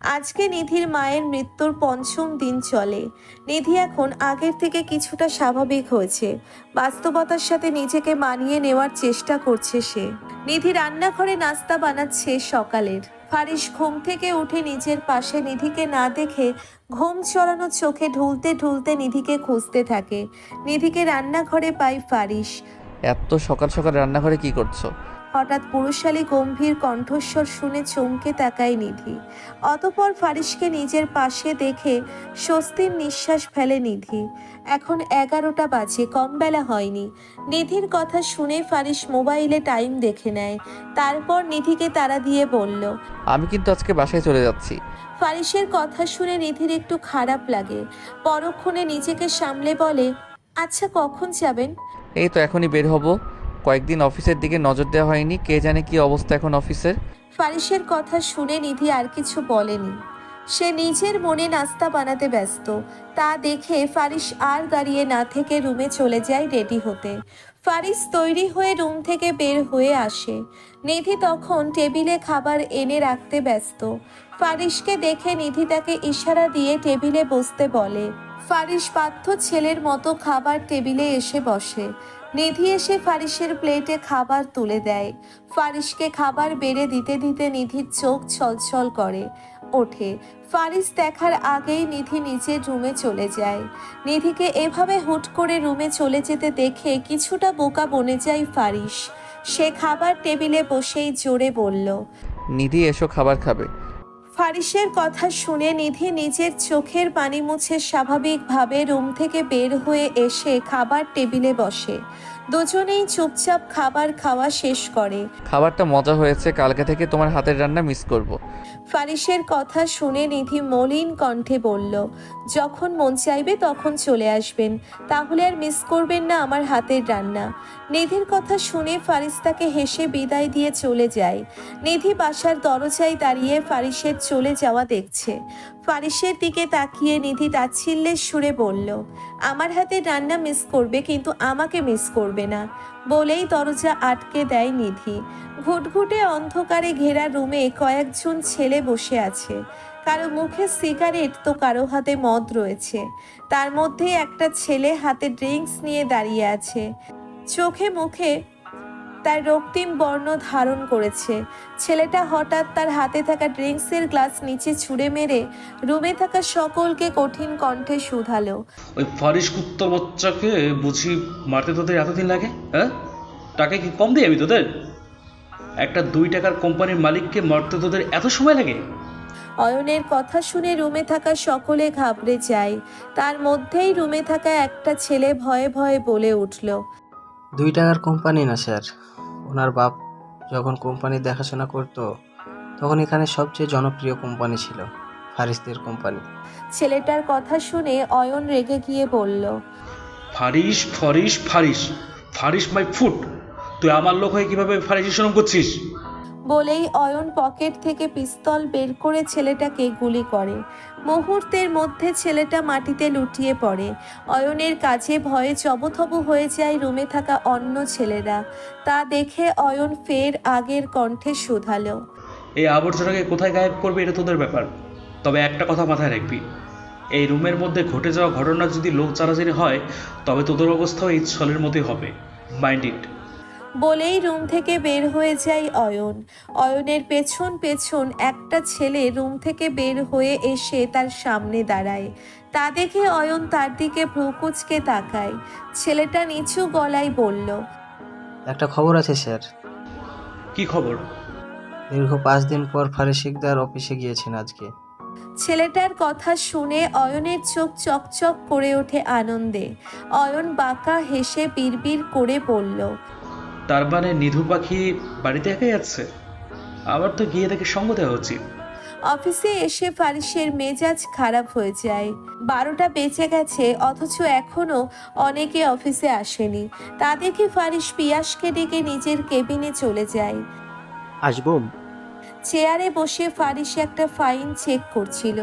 আজকে নিধির মায়ের মৃত্যুর পঞ্চম দিন চলে। নিধি এখন আগের থেকে কিছুটা স্বাভাবিক হয়েছে। বাস্তবতার সাথে নিজেকে মানিয়ে নেওয়ার চেষ্টা করছে সে। নিধি রান্নাঘরে নাস্তা বানাচ্ছে সকালের। ফারিস ঘুম থেকে উঠে নিজের পাশে নিধিকে না দেখে ঘুম চড়ানো চোখে ঢুলতে ঢুলতে নিধিকে খুঁজতে থাকে। নিধিকে রান্নাঘরে পাই ফারিস এত সকাল সকাল রান্নাঘরে কি করছ? হঠাৎ পুরুষালী গম্ভীর কণ্ঠস্বর শুনে চমকে তাকায় নিধি। অতপর ফারিসকে নিজের পাশে দেখে স্বস্তির নিঃশ্বাস ফেলে নিধি। এখন এগারোটা বাজে কম বেলা হয়নি। নিধির কথা শুনে ফারিস মোবাইলে টাইম দেখে নেয়। তারপর নিধিকে তারা দিয়ে বলল আমি কিন্তু আজকে বাসায় চলে যাচ্ছি। ফারিসের কথা শুনে নিধির একটু খারাপ লাগে। পরক্ষণে নিজেকে সামলে বলে আচ্ছা কখন যাবেন? এই তো এখনই বের হব। কয়েকদিন অফিসের দিকে নজর দেওয়া হয়নি। কে জানে কি অবস্থা এখন অফিসের? ফারিসের কথা শুনে নিধি আর কিছু বলেনি। সে নিজের মনে নাস্তা বানাতে ব্যস্ত। তা দেখে ফারিস আর দাঁড়িয়ে না থেকে রুমে চলে যায় রেডি হতে। ফারিস তৈরি হয়ে রুম থেকে বের হয়ে আসে। নিধি তখন টেবিলে খাবার এনে রাখতে ব্যস্ত। ফারিসকে দেখে নিধি তাকে ইশারা দিয়ে টেবিলে বসতে বলে ফারিস পার্থ ছেলের মতো খাবার টেবিলে এসে বসে। নিধি এসে ফারিসের প্লেটে খাবার তুলে দেয়। ফারিসকে খাবার বেড়ে দিতে দিতে নিধির চোখ ছলছল করে, ওঠে। ফারিস দেখার আগেই নিধি নিচে রুমে চলে যায়। নিধিকে এভাবে হুট করে রুমে চলে যেতে দেখে কিছুটা বোকা বনে যায় ফারিস সে খাবার টেবিলে বসেই জোরে বলল, নিধি, এসো খাবার খাবে। ফারিসের কথা শুনে নিধি নিজের চোখের পানি মুছে স্বাভাবিকভাবে রুম থেকে বের হয়ে এসে খাবার টেবিলে বসে। দুজনেই চুপচাপ খাবার খাওয়া শেষ করে। খাবারটা মজা হয়েছে কালকে থেকে তোমার হাতের রান্না মিস করব। ফারিসের কথা শুনে নিধি মলিন কণ্ঠে বলল যখন মন চাইবে তখন চলে আসবেন তাহলে আর মিস করবেন না আমার হাতের রান্না। নিধির কথা শুনে ফারিস তাকে হেসে বিদায় দিয়ে চলে যায়। নিধি বাসার দরজায় দাঁড়িয়ে ফারিসের চলে যাওয়া দেখছে। ফারিসের দিকে তাকিয়ে নিধি তাচ্ছিল্যের সুরে বলল আমার হাতের রান্না মিস করবে কিন্তু আমাকে মিস করবে না। বলেই দরজা আটকে দেয় নিধি। ঘুটঘুটে অন্ধকারে ঘেরা রুমে কয়েকজন ছেলে বসে আছে। কারও মুখে সিগারেট, তো কারও হাতে মদ রয়েছে। তার মধ্যে একটা ছেলে হাতে ড্রিঙ্কস নিয়ে দাঁড়িয়ে আছে। চোখে মুখে তার রক্তিম বর্ণ ধারণ করেছে। ছেলেটা হঠাৎ তার হাতে থাকা ড্রিঙ্কসের গ্লাস নিচে ছুঁড়ে মেরে রুমে থাকা সকলকে কঠিন কণ্ঠে শুধালো। ওই ফারিস কুত্তর বাচ্চাকে বুঝি মারতে তোদের এতদিন লাগে হ্যাঁ? টাকা কি কম দিই আমি তোদের? একটা দুই টাকার কোম্পানির মালিককে মারতে তোদের এত সময় লাগে? অয়নের কথা শুনে রুমে থাকা সকলে ঘাবড়ে যায়। তার মধ্যেই রুমে থাকা একটা ছেলে ভয়ে ভয়ে বলে উঠল দুই টাকার কোম্পানি না স্যার। ওনার বাপ যখন কোম্পানি দেখাশোনা করত তখন এখানে সবচেয়ে জনপ্রিয় কোম্পানি ছিল ফারিসদের কোম্পানি। ছেলেটার কথা শুনে অয়ন রেগে গিয়ে বলল ফারিস ফারিস ফারিস ফারিস মাই ফুট। তুই আমার লোক হয়ে কীভাবে ফারিস শরম করছিস? বলেই অয়ন পকেট থেকে পিস্তল বের করে ছেলেটাকে গুলি করে। মুহূর্তের মধ্যে ছেলেটা মাটিতে লুটিয়ে পড়ে। অয়নের কাছে ভয়ে চবথব হয়ে যায় রুমে থাকা অন্য ছেলেরা। তা দেখে অয়ন ফের আগের কণ্ঠে শুধালো। এই আবর্জনাকে কোথায় গায়েব করবে এটা তোদের ব্যাপার। তবে একটা কথা মাথায় রাখবি। এই রুমের মধ্যে ঘটে যাওয়া ঘটনা যদি লোক চারাচারি হয়, তবে তোদের অবস্থাও এই ছলের মতোই হবে। Mind it. বলেই রুম থেকে বের হয়ে যায় অয়ন। অয়নের পেছন পেছন একটা ছেলে রুম থেকে বের হয়ে এসে তার সামনে দাঁড়ায়। তা দেখে অয়ন তার দিকে ভ্রুকুচকে তাকায়। ছেলেটা নিচু গলায় বলল একটা খবর আছে স্যার। কি খবর? দীর্ঘ পাঁচ দিন পর ফারিস শিকদার অফিসে গিয়েছেন আজকে। ছেলেটার কথা শুনে অয়নের চোখ চকচক করে ওঠে আনন্দে। অয়ন বাঁকা হেসে বিড়বিড় করে বলল তার মানে নিধু পাখি বাড়িতে একাই আছে? আবার তো গিয়ে দেখে সঙ্গ দেওয়া উচিত। অফিসে এসে ফারিসের মেজাজ খারাপ হয়ে যায়। বারোটা বেঁচে গেছে অথচ এখনও অনেকে অফিসে আসেনি। তা দেখে ফারিস পিয়াসকে ডেকে নিজের কেবিনে চলে যায়। আসব? চেয়ারে বসে ফারিস একটা ফাইন চেক করছিল।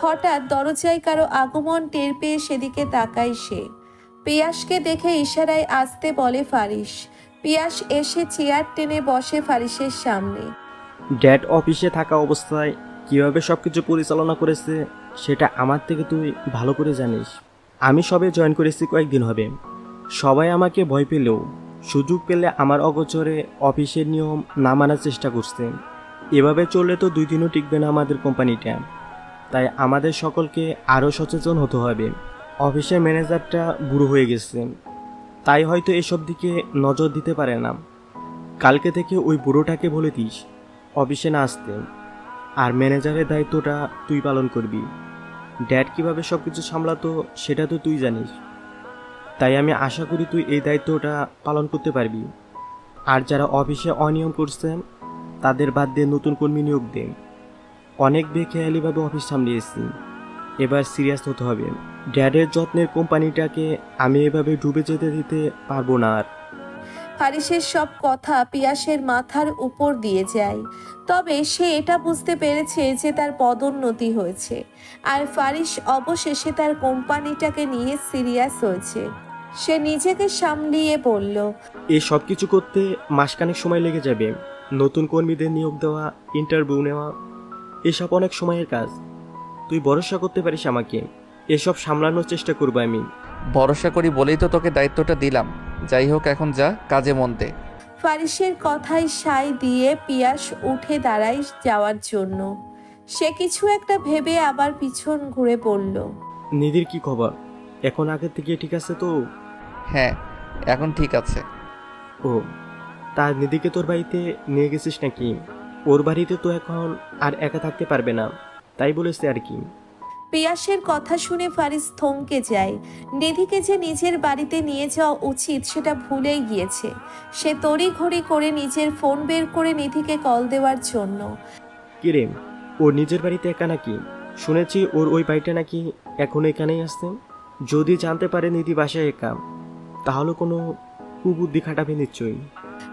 হঠাৎ দরজায় কারও আগমন টের পেয়ে সেদিকে তাকায় সে। পিয়াসকে দেখে ইশারায় আসতে বলে ফারিস পিয়াস এসে চেয়ার টেনে বসে ফারিসের সামনে। ড্যাড অফিসে থাকা অবস্থায় কীভাবে সব কিছু পরিচালনা করেছে, সেটা আমার থেকে তুই ভালো করে জানিস। আমি সবে জয়েন করেছি কয়েকদিন হবে। সবাই আমাকে ভয় পেলেও সুযোগ পেলে আমার অগোচরে অফিসের নিয়ম না মানার চেষ্টা করছে। এভাবে চললে তো দুই দিনও টিকবে না আমাদের কোম্পানিটা। তাই আমাদের সকলকে আরও সচেতন হতে হবে। অফিসের ম্যানেজারটা বুড়ো হয়ে গেছে। তাই হয়তো এসব দিকে নজর দিতে পারে না। কালকে থেকে ওই বুড়োটাকে বলে দিস, অফিসে না আসতে। আর ম্যানেজারের দায়িত্বটা তুই পালন করবি। ড্যাড কীভাবে সব কিছু সামলাতো, সেটা তো তুই জানিস। তাই আমি আশা করি তুই এই দায়িত্বটা পালন করতে পারবি। আর যারা অফিসে অনিয়ম করছে, তাদের বাদ দিয়ে নতুন কর্মী নিয়োগ দে। অনেক বেখেয়ালিভাবে অফিস সামলিয়েছি। এবার সিরিয়াস হতে হবে। ড্যাডের যত্নের কোম্পানিটাকে আমি এভাবে ডুবে যেতে দিতে পারব না আর। ফারিসের সব কথা পিয়াসের মাথার উপর দিয়ে যায়। তবে সে এটা বুঝতে পেরেছে যে তার পদোন্নতি হয়েছে। আর ফারিস অবশেষে তার কোম্পানিটাকে নিয়ে সিরিয়াস হয়েছে। সে নিজেকে সামলিয়ে বলল এই সব কিছু করতে মাসখানেক সময় লেগে যাবে। নতুন কর্মীদের নিয়োগ দেওয়া ইন্টারভিউ নেওয়া এসব অনেক সময়ের কাজ। তুই ভরসা করতে পারিস আমাকে। এসব সামলানোর চেষ্টা করব আমি। ভরসা করি বলেই তো তোকে দায়িত্বটা দিলাম। যাই হোক এখন যা কাজে মন দে। ফারিসের কথায় সাই দিয়ে পিয়াস উঠে দাঁড়ায় যাওয়ার জন্য। সে কিছু একটা ভেবে আবার পিছন ঘুরে পড়ল নিধির কি খবর? এখন আগের থেকে ঠিক আছে তো? হ্যাঁ এখন ঠিক আছে। ও তার নিধিকে তোর বাড়িতে নিয়ে গেছিস নাকি? ওর বাড়িতে তো এখন আর একা থাকতে পারবে না। তাই বলেছে আর কি। পিয়াসের কথা শুনে ফারিস থমকে যায়। নিধিকে যে নিজের বাড়িতে নিয়ে যাওয়া উচিত সেটা ভুলেই গিয়েছে। সে তড়িঘড়ি করে নিজের ফোন বের করে নিধিকে কল দেওয়ার জন্য। কিরে ওর নিজের বাড়িতে একা নাকি? শুনেছি ওর ওই বাড়িটা নাকি এখন এখানেই আসছে যদি জানতে পারে নিধি বাসায় একা তাহলে কোনো কুবুদ্ধি খাটাবে নিশ্চয়ই।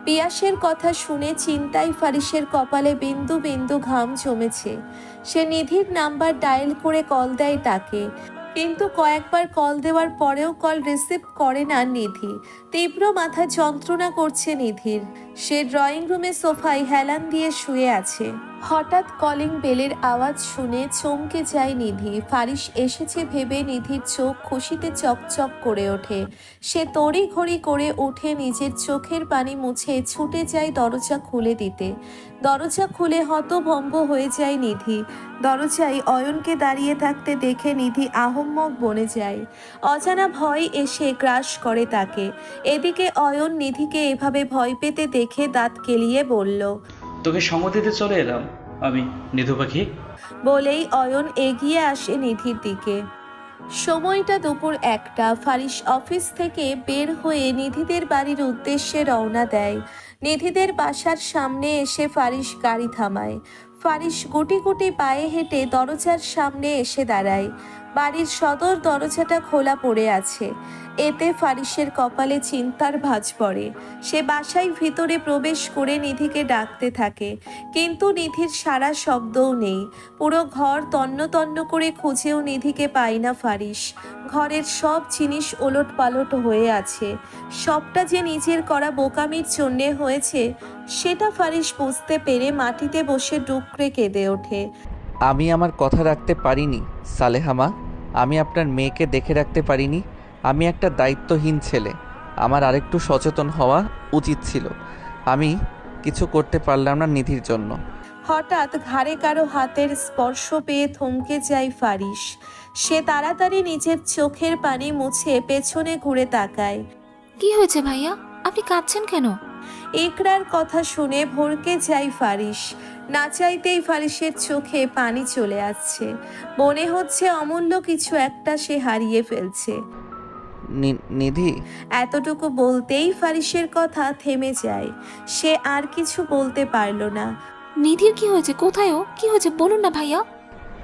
পিয়াসের কথা শুনে চিন্তাই ফারিসের কপালে বিন্দু বিন্দু ঘাম জমেছে। সে নিধির নাম্বার ডায়াল করে কল দেয় তাকে। কিন্তু কয়েকবার কল দেওয়ার পরেও কল রিসিভ করে না নিধি। তীব্র মাথা যন্ত্রণা করছে নিধির। সে ড্রয়িং রুমে সোফায় হেলান দিয়ে শুয়ে আছে। হঠাৎ কলিং বেলের আওয়াজ শুনে চমকে যায় নিধি। ফারিস এসেছে ভেবে নিধির চোখ খুশিতে চকচক করে ওঠে। সে তড়ি ঘড়ি করে উঠে নিজের চোখের পানি মুছে ছুটে যায় দরজা খুলে দিতে। দরজা খুলে হতভম্ব হয়ে যায় নিধি। দরজায় অয়নকে দাঁড়িয়ে থাকতে দেখে নিধি আহম্মক বনে যায়। অজানা ভয় এসে গ্রাস করে তাকে। এদিকে অয়ন নিধিকে এভাবে ভয় পেতে দেখে দাঁত কেলিয়ে বলল তোকে সঙ্গ দিতে চলে এলাম আমি নিধু পাখি। বলেই অয়ন এগিয়ে আসে নিধির দিকে। সময়টা দুপুর একটা ফারিস অফিস থেকে বের হয়ে নিধিদের বাড়ির উদ্দেশ্যে রওনা দেয়। নিধিদের বাসার সামনে এসে ফারিস গাড়ি থামায়। ফারিস গুটি গুটি পায়ে হেঁটে দরজার সামনে এসে দাঁড়ায়। বাড়ির সদর দরজাটা খোলা পড়ে আছে। এতে ফারিসের কপালে চিন্তার ভাঁজ পড়ে। সে বাসায় ভিতরে প্রবেশ করে নিধিকে ডাকতে থাকে। কিন্তু নিধির সারা শব্দও নেই। পুরো ঘর তন্ন তন্ন করে খুঁজেও নিধিকে পায় না ফারিস। ঘরের সব জিনিস ওলট পালট হয়ে আছে। সবটা যে নিজের করা বোকামির জন্যে হয়েছে, সেটা ফারিস বুঝতে পেরে মাটিতে বসে ডুকরে কেঁদে ওঠে। আমি আমার কথা রাখতে পারিনি সালেহামা। আমি আপনার মেয়েকে দেখে রাখতে পারিনি। আমি একটা দায়িত্বহীন ছেলে। আমার আরেকটু সচেতন হওয়া উচিত ছিল। আমি কিছু করতে পারলাম না নিধির জন্য। হঠাৎ ঘাড়ে কারও হাতের স্পর্শ পেয়ে থমকে যায় ফারিস সে তাড়াতাড়ি নিজের চোখের পানি মুছে পেছনে ঘুরে তাকায়। কি হয়েছে ভাইয়া? আপনি কাঁদছেন কেন? একরার কথা শুনে ভরকে যায় ফারিস না চাইতেই ফারিসের চোখে পানি চলে আসছে। মনে হচ্ছে অমূল্য কিছু একটা সে হারিয়ে ফেলছে। নি- নিধি? এতটুকু বলতেই ফারিসের কথা থেমে যায়। সে আর কিছু বলতে পারল না। নিধির কি হয়েছে? কোথায় ও? কি হয়েছে? বলুন না ভাইয়া।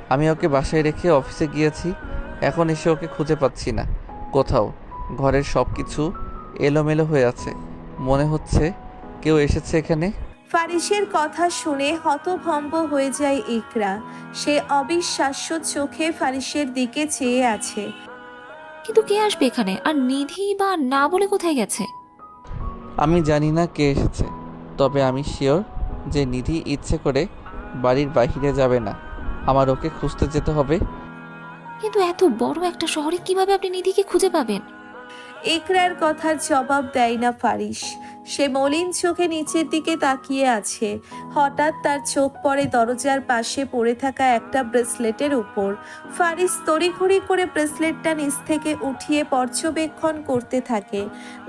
আমি ওকে বাসায় রেখে অফিসে গিয়েছি। এখন এসে ওকে খুঁজে পাচ্ছি না। কোথাও? ঘরের সব কিছু এলোমেলো হয়ে আছে। মনে হচ্ছে কেউ এসেছে এখানে। ফারিসের কথা শুনে হতভম্ব হয়ে যায় ইকরা। সে অবিশ্বাস্য চোখে ফারিসের দিকে চেয়ে আছে। কিন্তু কে আসবে এখানে? আর নিধি বা না বলে কোথায় গেছে? আমি জানি না কে এসেছে তবে আমি শিওর যে নিধি ইচ্ছে করে বাড়ির বাইরে যাবে না। আমার ওকে খুঁজতে যেতে হবে। কিন্তু এত বড় একটা শহরে কীভাবে আপনি নিধিকে খুঁজে পাবেন? ইকরার কথার জবাব দেয় না ফারিস। সে মলিন চোখে নিচের দিকে তাকিয়ে আছে। হঠাৎ তার চোখ পড়ে দরজার পাশে পড়ে থাকা একটা ব্রেসলেটের উপর। ফারিস তড়িঘড়ি করে ব্রেসলেটটা নিচ থেকে উঠিয়ে পর্যবেক্ষণ করতে থাকে।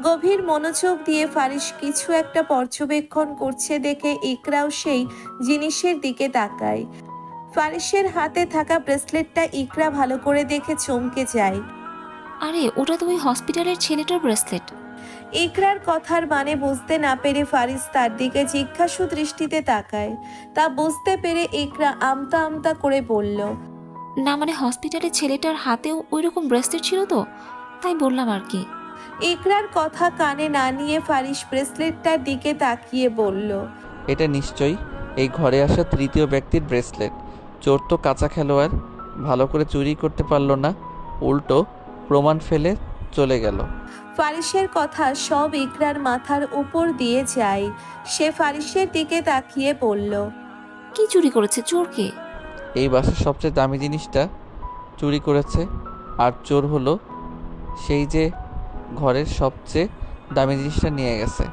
গভীর মনোযোগ দিয়ে ফারিস কিছু একটা পর্যবেক্ষণ করছে দেখে ইকরাও সেই জিনিসের দিকে তাকায়। ফারিসের হাতে থাকা ব্রেসলেটটা ইকরা ভালো করে দেখে চমকে যায়। আরে, ওটা তো ওই হসপিটালের ছেলেটার ব্রেসলেট। ইকরার কথার মানে বুঝতে না পেরে ফারিস তার দিকে জিজ্ঞাসু দৃষ্টিতে তাকায়। তা বুঝতে পেরে ইকরা আমতা আমতা করে বলল না মানে হসপিটালের ছেলেটার হাতেও ওই রকম ব্রেসলেট ছিল তো? তাই বললাম আর কি। ইকরার কথা কানে না নিয়ে ফারিস ব্রেসলেটটার দিকে তাকিয়ে বলল এটা নিশ্চয়ই এই ঘরে আসা তৃতীয় ব্যক্তির ব্রেসলেট। চোর তো কাঁচা খেলোয়াড় ভালো করে চুরি করতে পারল না। উল্টো প্রমাণ ফেলে চলে গেল। ফারিসের কথা সব ইকরার মাথার উপর দিয়ে যায়। সে ফারিসের দিকে তাকিয়ে বলল কি চুরি করেছে চোরকে? এই বাসার সবচেয়ে দামি জিনিসটা চুরি করেছে আর চোর হলো সেই যে ঘরের সবচেয়ে দামি জিনিসটা নিয়ে গেছে।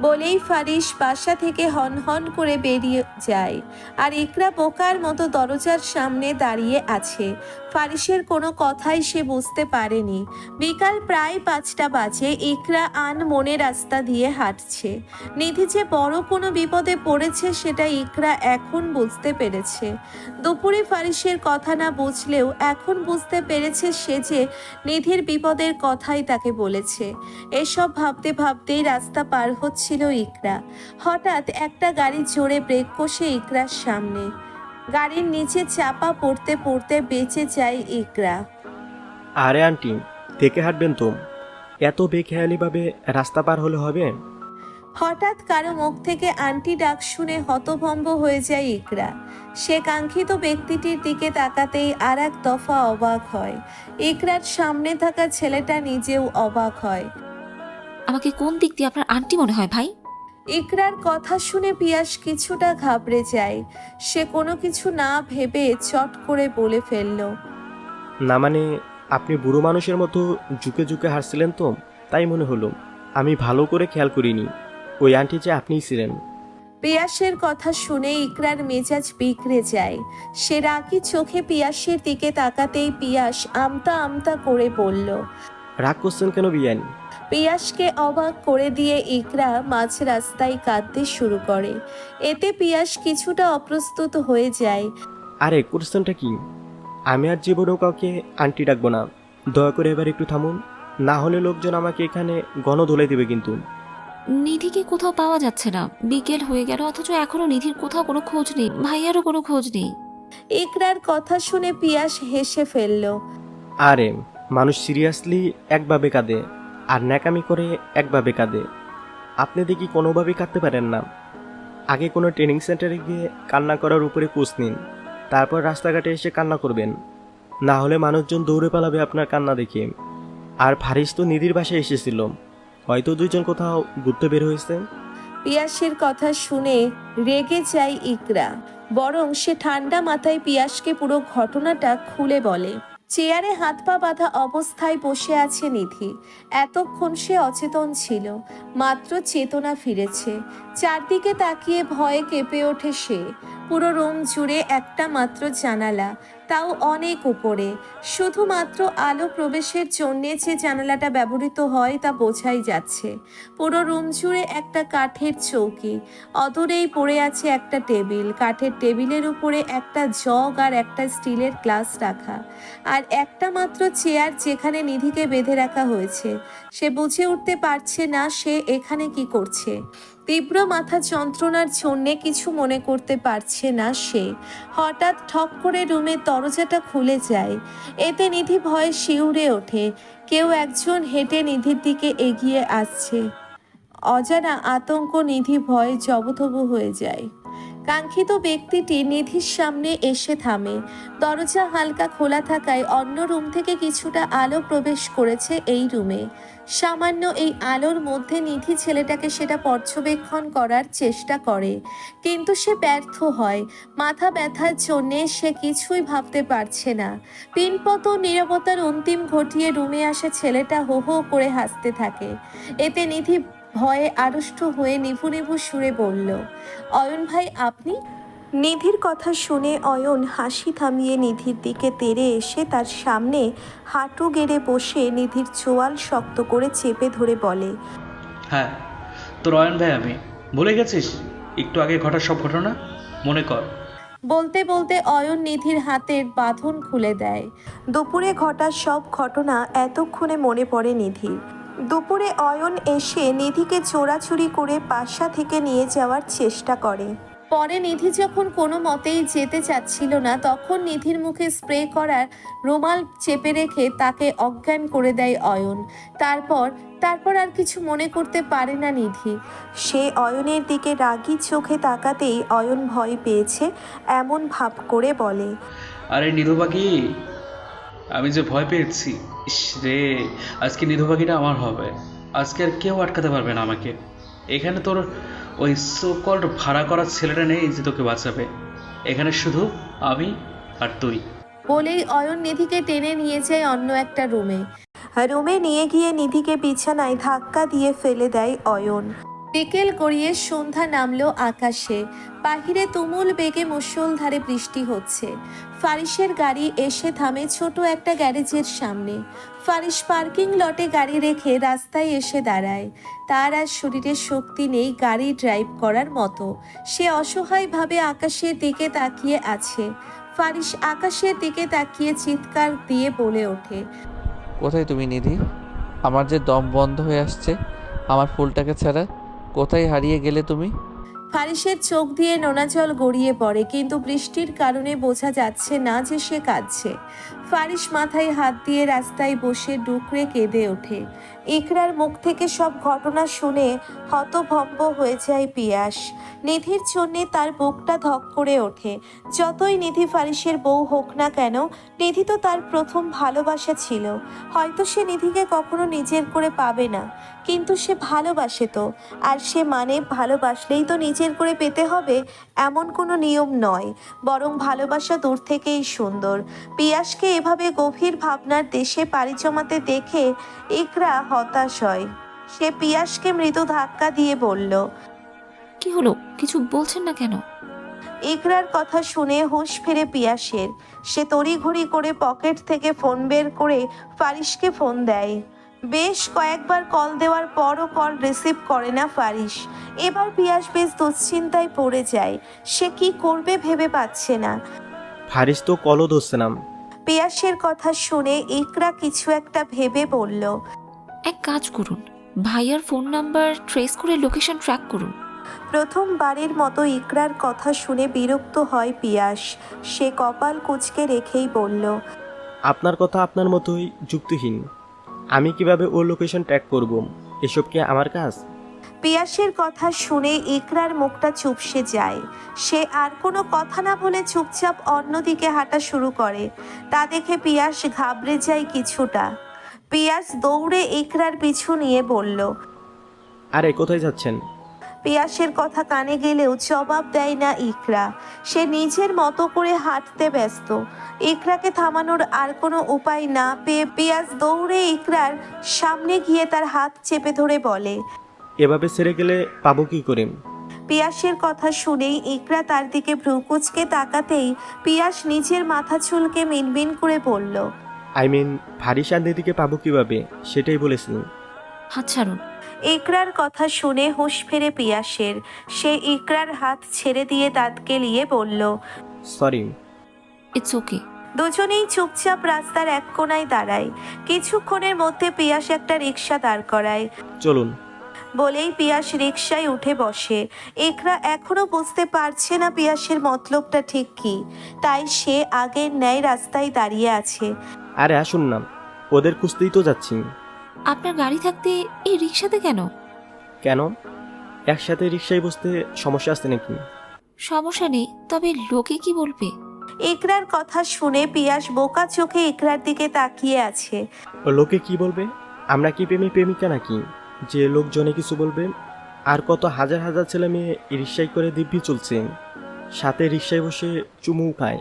বলেই ফারিস বাসা থেকে হন হন করে বেরিয়ে যায়। আর ইকরা বোকার মতো দরজার সামনে দাঁড়িয়ে আছে। ফারিসের কোনো কথাই সে বুঝতে পারেনি। বিকাল প্রায় পাঁচটা বাজে ইকরা আন মনে রাস্তা দিয়ে হাঁটছে। নিধি যে বড় কোনো বিপদে পড়েছে সেটা ইকরা এখন বুঝতে পেরেছে। দুপুরে ফারিসের কথা না বুঝলেও এখন বুঝতে পেরেছে সে যে নিধির বিপদের কথাই তাকে বলেছে। এসব ভাবতে ভাবতেই রাস্তা পার হচ্ছিল ইকরা। হঠাৎ একটা গাড়ি জোরে ব্রেক কষে ইকরার সামনে। গাড়ির নিচে চাপা পড়তে পড়তে বেঁচে যায় ইকরা। আরে আন্টি দেখে হাঁটবেন তো। এত বেখেয়ালিভাবে রাস্তা পার হলে হবে? হঠাৎ কারও মুখ থেকে আন্টি ডাক শুনে হতভম্ব হয়ে যায় ইকরা। সে কাঙ্ক্ষিত ব্যক্তিটির দিকে তাকাতেই আর এক দফা অবাক হয়। ইকরার সামনে থাকা ছেলেটা নিজেও অবাক হয়। আমাকে কোন দিক দিয়ে আপনার আন্টি মনে হয় ভাই? ইকরার কথা শুনে পিয়াস কিছুটা ঘাবড়ে যায়। সে কোনো কিছু না ভেবে চট করে বলে ফেলল। না মানে আপনি বুড়ো মানুষের মতো ঝুঁকে ঝুঁকে হাসছিলেন তো তাই মনে হলো। আমি ভালো করে খেয়াল করিনি। ওই আন্টি যে আপনিই ছিলেন। পিয়াসের কথা শুনে ইকরার মেজাজ বিগড়ে যায়। সে রাগি চোখে পিয়াসের দিকে তাকাতেই পিয়াস আমতা আমতা করে বলল রাগ করছেন কেন বিয়ান? পিয়াসকে অবাক করে দিয়ে ইকরা মাঝ রাস্তায় কাঁদতে শুরু করে। এতে পিয়াস কিছুটা অপ্রস্তুত হয়ে যায়। আরে করছেনটা কি? আমি আর জীবনেও কাউকে আন্টি ডাকবো না। দয়া করে এবার একটু থামুন। না হলে লোকজন আমাকে এখানে গণ ধুলাই দেবে কিন্তু। নিধিকে কোথাও পাওয়া যাচ্ছে না। বিকেল হয়ে গেল অথচ এখনও নিধির কোথাও কোনো খোঁজ নেই। ভাইয়ারও কোনো খোঁজ নেই। ইকরার কথা শুনে পিয়াস হেসে ফেলল। আরে মানুষ সিরিয়াসলি একভাবে কাঁদে। আর ন্যাকামি করে একভাবে কাঁদে। আপনি দেখি কোনোভাবেই কাঁদতে পারেন না। আগে কোনো ট্রেনিং সেন্টারে গিয়ে কান্না করার উপরে কোচ নিন। তারপর রাস্তাঘাটে এসে কান্না করবেন। না হলে মানুষজন দৌড়ে পালাবে আপনার কান্না দেখে। আর ফারিস তো নিধির বাসায় এসেছিল। হয়তো দুইজন কোথাও ঘুরতে বের হয়েছে। পিয়াসের কথা শুনে রেগে যায় ইকরা। বরং সে ঠান্ডা মাথায় পিয়াসকে পুরো ঘটনাটা খুলে বলে। চেয়ারে হাত পা বাঁধা অবস্থায় বসে আছে নিধি। এতক্ষণ সে অচেতন ছিল, মাত্র চেতনা ফিরেছে। চারদিকে তাকিয়ে ভয়ে কেঁপে ওঠে সে। পুরো রুম জুড়ে একটা মাত্র জানালা, তাও অনেক উপরে। শুধুমাত্র আলো প্রবেশের জন্যে যে জানালাটা ব্যবহৃত হয় তা বোঝাই যাচ্ছে। পুরো রুম জুড়ে একটা কাঠের চৌকি, অদূরেই পড়ে আছে একটা টেবিল, কাঠের টেবিলের উপরে একটা জগ আর একটা স্টিলের গ্লাস রাখা। আর একটা মাত্র চেয়ার যেখানে নিধিকে বেঁধে রাখা হয়েছে, সে বুঝে উঠতে পারছে না সে এখানে কি করছে। তীব্র মাথা যন্ত্রণার জন্যে কিছু মনে করতে পারছে না সে। হঠাৎ ঠক করে রুমের দরজাটা খুলে যায়। এতে নিধি ভয়ে শিউরে ওঠে। কেউ একজন হেঁটে নিধির দিকে এগিয়ে আসছে। অজানা আতঙ্ক নিধি ভয়ে জবথবু হয়ে যায়। কাঙ্ক্ষিত ব্যক্তিটি নিধির সামনে এসে থামে। দরজা হালকা খোলা থাকায় অন্য রুম থেকে কিছুটা আলো প্রবেশ করেছে এই রুমে। সামান্য এই আলোর মধ্যে নিধি ছেলেটাকে সেটা পর্যবেক্ষণ করার চেষ্টা করে, কিন্তু সে ব্যর্থ হয়। মাথা ব্যথার জন্যে সে কিছুই ভাবতে পারছে না। পিনপত নীরবতার অন্তিম ঘটিয়ে রুমে আসা ছেলেটা হো হো করে হাসতে থাকে। এতে নিধি ভয়ে আড়ষ্ট হয়ে নিভু নিভু সুরে বলল অয়ন ভাই আপনি? নিধির কথা শুনে অয়ন হাসি থামিয়ে নিধির দিকে তেড়ে এসে তার সামনে হাঁটু গেড়ে বসে নিধির চোয়াল শক্ত করে চেপে ধরে বলে হ্যাঁ তোর অয়ন ভাই আমি ভুলে গেছিস? একটু আগে ঘটা সব ঘটনা? মনে কর। বলতে বলতে অয়ন নিধির হাতের বাঁধন খুলে দেয়। দুপুরে ঘটা সব ঘটনা এতক্ষণে মনে পড়ে নিধির। দুপুরে অয়ন এসে নিধিকে চোরাচুরি করে পাশা থেকে নিয়ে যাওয়ার চেষ্টা করে। পরে নিধি যখন কোনো মতেই যেতে চাচ্ছিল না তখন নিধির মুখে স্প্রে করার রুমাল চেপে রেখে তাকে অজ্ঞান করে দেয় অয়ন। তারপর তারপর আর কিছু মনে করতে পারে না নিধি। সে অয়নের দিকে রাগী চোখে তাকাতেই অয়ন ভয় পেয়েছে এমন ভাব করে বলে আরে নিধু পাখি আমি যে ভয় পেয়েছি রে, আজকে নিধু পাখিটা আমার হবে। আজকে আর কেউ আটকাতে পারবে না আমাকে। এখানে তোর ওই সোকল্ড ভাড়া করা ছেলেটা নেই যে তোকে বাঁচাবে। এখানে শুধু আমি আর তুই। বলেই অয়ন নিধিকে টেনে নিয়ে যায় অন্য একটা রুমে। রুমে নিয়ে গিয়ে নিধিকে বিছানায় ধাক্কা দিয়ে ফেলে দেয় অয়ন। বিকেল গড়িয়ে সন্ধ্যা নামলো আকাশে। বাহিরে তুমুল বেগে মুষলধারে বৃষ্টি হচ্ছে। ফারিসের গাড়ি এসে থামে ছোট একটা গ্যারেজের সামনে। ফারিস পার্কিং লটে গাড়ি রেখে রাস্তায় এসে দাঁড়ায়। তার আর শরীরে শক্তি নেই গাড়ি ড্রাইভ করার মতো। সে অসহায়ভাবে আকাশের দিকে তাকিয়ে আছে। ফারিস আকাশের দিকে তাকিয়ে চিৎকার দিয়ে বলে ওঠে, কোথায় তুমি নিধি? আমার যে দম বন্ধ হয়ে আসছে, আমার ফুলটাকে ছাড়া কোথায় হারিয়ে গেলে তুমি? ফারিসের চোখ দিয়ে নোনা জল গড়িয়ে পড়ে, কিন্তু বৃষ্টির কারণে বোঝা যাচ্ছে না যে সে কাঁদছে। ফারিস মাথায় হাত দিয়ে রাস্তায় বসে ডুকরে কেঁদে ওঠে। ইকরার মুখ থেকে সব ঘটনা শুনে হতভম্ব হয়ে যায় পিয়াস। নিধির জন্যে তার বুকটা ধক করে ওঠে। যতই নিধি ফারিসের বউ হোক না কেন, নিধি তো তার প্রথম ভালোবাসা ছিল। হয়তো সে নিধিকে কখনো নিজের করে পাবে না, কিন্তু সে ভালোবাসে তো। আর সে মানে ভালোবাসলেই তো নিজের করে পেতে হবে, এমন কোনো নিয়ম নয়। বরং ভালোবাসা দূর থেকেই সুন্দর। পিয়াসকে এভাবে গভীর ভাবনার দেশে পাড়ি জমাতে দেখে ইকরা হতাশ হয়। সে পিয়াসকে মৃদু ধাক্কা দিয়ে বলল কি হলো? কিছু বলছেন না কেন? ইকরার কথা শুনে হুঁশ ফিরে পিয়াসের। সে তড়িঘড়ি করে পকেট থেকে ফোন বের করে ফারিশকে ফোন দেয়। বেশ কয়েকবার কল দেওয়ার পরও কল রিসিভ করে না ফারিস এবার পিয়াস বেশ দুশ্চিন্তায় পড়ে যায়। সে কি করবে ভেবে পাচ্ছে না। ফারিস তো কলও ধরছে না। পিয়াসের কথা শুনে ইকরা কিছু একটা ভেবে বলল এক কাজ করুন ভাইয়ার ফোন নাম্বার ট্রেস করে লোকেশন ট্র্যাক করুন। প্রথমবারের মতো ইকরার কথা শুনে বিরক্ত হয় পিয়াস। সে কপাল কুচকে রেখেই বলল আপনার কথা আপনার মতোই যুক্তিহীন। আমি কীভাবে ওর লোকেশন ট্র্যাক করব? এসব কি আমার কাজ? পিয়াসের কথা শুনে ইকরার মুখটা চুপসে যায়। সে আর কোনো কথা না বলে চুপচাপ অন্যদিকে হাঁটা শুরু করে। তা দেখে পিয়াস ঘাবড়ে যায় কিছুটা। পিয়াস দৌড়ে ইকরার পিছু নিয়ে বলল আরে কোথায় যাচ্ছেন? পিয়াসের কথা কানে গেলেও জবাব দেয় না ইকরা। সে নিজের মতো করে হাঁটতে ব্যস্ত। ইকরাকে থামানোর আর কোনো উপায় না পেয়ে পিয়াস দৌড়ে ইকরার সামনে গিয়ে তার হাত চেপে ধরে বলে এভাবে ছেড়ে গেলে পাবো কি করে? পিয়াসের কথা শুনেই ইকরা তার দিকে ভ্রুকুচকে তাকাতেই পিয়াস নিজের মাথা চুলকে মিনমিন করে বলল আই মিন ভারী দিদিকে পাবো কীভাবে? সেটাই বলেছিলেন। হাত ছাড়ুন। ইকরার কথা শুনে হুঁশ ফেরে পিয়াসের। সে ইকরার হাত ছেড়ে দিয়ে দাঁত কেলিয়ে বলল সরি ইটস ওকে দুজনেই চুপচাপ রাস্তার এক কোনায় দাঁড়ায়। কিছুক্ষণের মধ্যে পিয়াস একটা রিক্সা দাঁড় করায়। চলুন। বলেই পিয়াস রিক্সায় উঠে বসে। একরা এখনও বুঝতে পারছে না পিয়াসের মতলবটা ঠিক কি। তাই সে আগের ন্যায় রাস্তায় দাঁড়িয়ে আছে। আরে আসুন না ওদের খুঁজতেই তো যাচ্ছি। আপনার গাড়ি থাকতে এই রিক্সাতে কেন? কেন? একসাথে রিক্সায় বসতে সমস্যা আছে নাকি? সমস্যা নেই তবে লোকে কি বলবে? একরার কথা শুনে পিয়াস বোকা চোখে একরার দিকে তাকিয়ে আছে। লোকে কি বলবে? আমরা কি প্রেমী প্রেমিকা নাকি? যে লোকজনে কিছু বলবে আর কত হাজার হাজার ছেলে মেয়ে রিক্সায় করে দিব্যি চলছে। সাথে রিক্সায় বসে চুমু খায়।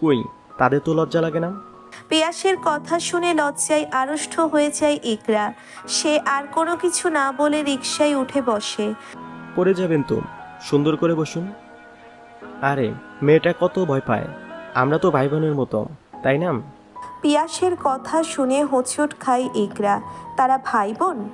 কই তাদের তো লজ্জা লাগে না? পিয়াসের কথা শুনে লজ্জায় আড়ষ্ট হয়ে যায় ইকরা। সে আর কোনো কিছু না বলে রিকশায় উঠে বসে। পড়ে যাবেন তো সুন্দর করে বসুন। আরে মেয়েটা কত ভয় পায়। আমরা তো ভাই বোনের মতো তাই না? পিয়াসের কথা শুনে হোঁচট খায় ইকরা। তারা ভাই বোন